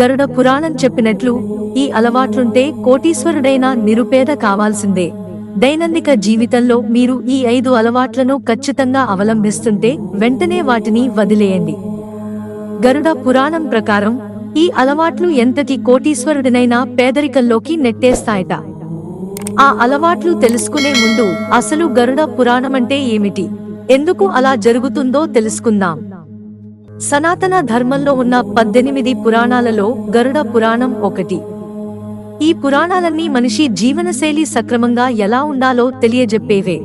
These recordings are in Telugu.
గరుడ పురాణం చెప్పినట్లు ఈ అలవాట్లుంటే కోటీశ్వరుడైన నిరుపేద కావాల్సిందే. దైనందిక జీవితంలో మీరు ఈ ఐదు అలవాట్లను ఖచ్చితంగా అవలంబిస్తుంటే వెంటనే వాటిని వదిలేయండి. గరుడ పురాణం ప్రకారం ఈ అలవాట్లు ఎంతటి కోటీశ్వరుడినైనా పేదరికంలోకి నెట్టేస్తాయట. ఆ అలవాట్లు తెలుసుకునే ముందు అసలు గరుడ పురాణమంటే ఏమిటి? ఎందుకు అలా జరుగుతుందో తెలుసుకుందాం. సనాతన ధర్మంలో ఉన్న పద్దెనిమిది పురాణాలలో గరుడ పురాణం ఒకటి. ఈ పురాణాలన్నీ మనిషి జీవనశైలి సక్రమంగా ఎలా ఉండాలో తెలియజెప్పేవే.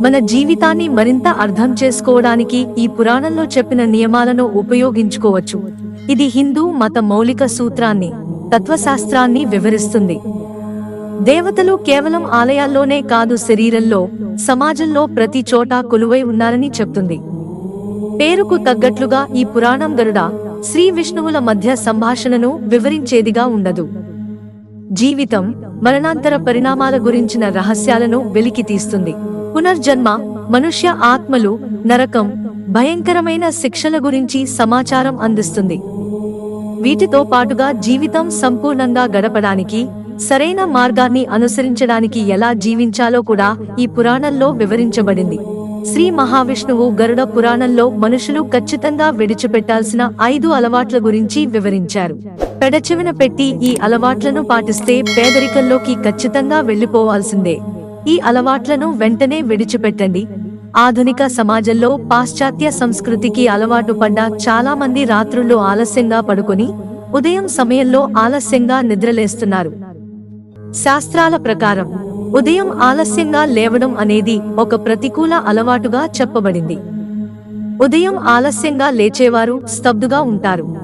మన జీవితాన్ని మరింత అర్థం చేసుకోవడానికి ఈ పురాణంలో చెప్పిన నియమాలను ఉపయోగించుకోవచ్చు. ఇది హిందూ మత మౌలిక సూత్రాన్ని తత్వశాస్త్రాన్ని వివరిస్తుంది. దేవతలు కేవలం ఆలయాల్లోనే కాదు శరీరంలో సమాజంలో ప్రతి చోటా కొలువై ఉన్నారని చెప్తుంది. పేరుకు తగ్గట్లుగా ఈ పురాణం గరుడ శ్రీ విష్ణువుల మధ్య సంభాషణను వివరించేదిగా ఉండదు. జీవితం మరణాంతర పరిణామాల గురించిన రహస్యాలను వెలికితీస్తుంది పునర్జన్మ మనుష్య ఆత్మలు నరకం భయంకరమైన శిక్షల గురించి సమాచారం అందిస్తుంది. వీటితో పాటుగా జీవితం సంపూర్ణంగా గడపడానికి సరైన మార్గాన్ని అనుసరించడానికి ఎలా జీవించాలో కూడా ఈ పురాణంలో వివరించబడింది. శ్రీ మహావిష్ణువు గరుడ పురాణంలో మనుషులు ఖచ్చితంగా విడిచిపెట్టాల్సిన ఐదు అలవాట్ల గురించి వివరించారు. పెడచెవిన పెట్టి ఈ అలవాట్లను పాటిస్తే పేదరికంలోకి ఖచ్చితంగా వెళ్ళిపోవాల్సిందే ఈ అలవాట్లను వెంటనే విడిచిపెట్టండి. ఆధునిక సమాజంలో పాశ్చాత్య సంస్కృతికి అలవాటు పడ్డ చాలా మంది రాత్రుల్లో ఆలస్యంగా పడుకొని ఉదయం సమయంలో ఆలస్యంగా నిద్రలేస్తున్నారు. శాస్త్రాల ప్రకారం ఉదయం ఆలస్యంగా లేవడం అనేది ఒక ప్రతికూల అలవాటుగా చెప్పబడింది. ఉదయం ఆలస్యంగా లేచేవారు స్తబ్దుగా ఉంటారు.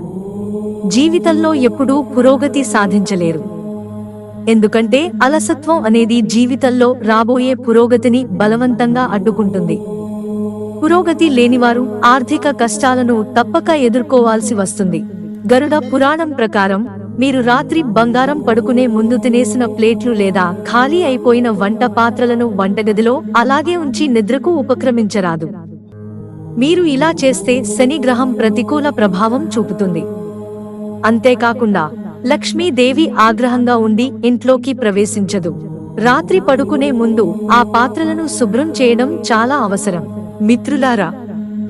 జీవితంలో ఎప్పుడూ పురోగతి సాధించలేరు. ఎందుకంటే అలసత్వం అనేది జీవితంలో రాబోయే పురోగతిని బలవంతంగా అడ్డుకుంటుంది. పురోగతి లేనివారు ఆర్థిక కష్టాలను తప్పక ఎదుర్కోవాల్సి వస్తుంది. గరుడ పురాణం ప్రకారం మీరు రాత్రి బంగారం పడుకునే ముందు తినేసిన ప్లేట్లు లేదా ఖాళీ అయిపోయిన వంట పాత్రలను వంటగదిలో అలాగే ఉంచి నిద్రకు ఉపక్రమించరాదు. మీరు ఇలా చేస్తే శని గ్రహం ప్రతికూల ప్రభావం చూపుతుంది. అంతేకాకుండా లక్ష్మీదేవి ఆగ్రహంగా ఉండి ఇంట్లోకి ప్రవేశించదు. రాత్రి పడుకునే ముందు ఆ పాత్రలను శుభ్రం చేయడం చాలా అవసరం. మిత్రులారా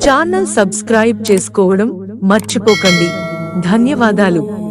ఛానల్ సబ్స్క్రైబ్ చేసుకోవడం మర్చిపోకండి. ధన్యవాదాలు.